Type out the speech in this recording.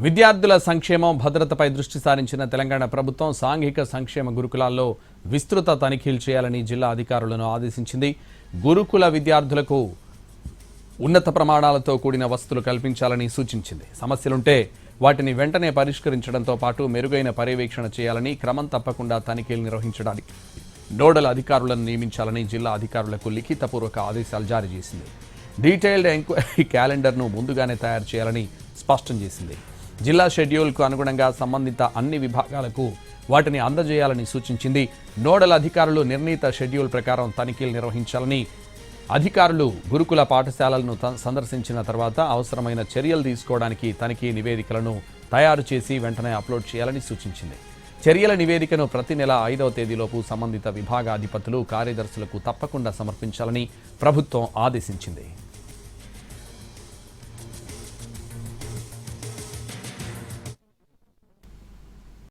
విద్యార్థుల సంక్షేమం భద్రతపై దృష్టి సారించిన తెలంగాణ ప్రభుత్వం సాంఘిక సంక్షేమ గురుకులాల్లో విస్తృత తనిఖీలు చేయాలని జిల్లా అధికారులను ఆదేశించింది. గురుకుల విద్యార్థులకు ఉన్నత ప్రమాణాలతో కూడిన వసతులు కల్పించాలని సూచించింది. సమస్యలుంటే వాటిని వెంటనే పరిష్కరించడంతో పాటు మెరుగైన పర్యవేక్షణ చేయాలని క్రమం తప్పకుండా తనిఖీలు నిర్వహించడానికి నోడల్ అధికారులను నియమించాలని జిల్లా అధికారులకు లిఖితపూర్వక ఆదేశాలు జారీ చేసింది. డీటెయిల్డ్ ఎంక్వైరీ క్యాలెండర్ను ముందుగానే తయారు చేయాలని స్పష్టం చేసింది. జిల్లా షెడ్యూల్కు అనుగుణంగా సంబంధిత అన్ని విభాగాలకు వాటిని అందజేయాలని సూచించింది. నోడల్ అధికారులు నిర్ణీత షెడ్యూల్ ప్రకారం తనిఖీలు నిర్వహించాలని అధికారులు గురుకుల పాఠశాలలను సందర్శించిన తర్వాత అవసరమైన చర్యలు తీసుకోవడానికి తనిఖీ నివేదికలను తయారు చేసి వెంటనే అప్లోడ్ చేయాలని సూచించింది. చర్యల నివేదికను ప్రతి నెల ఐదవ తేదీలోపు సంబంధిత విభాగాధిపతులు కార్యదర్శులకు తప్పకుండా సమర్పించాలని ప్రభుత్వం ఆదేశించింది.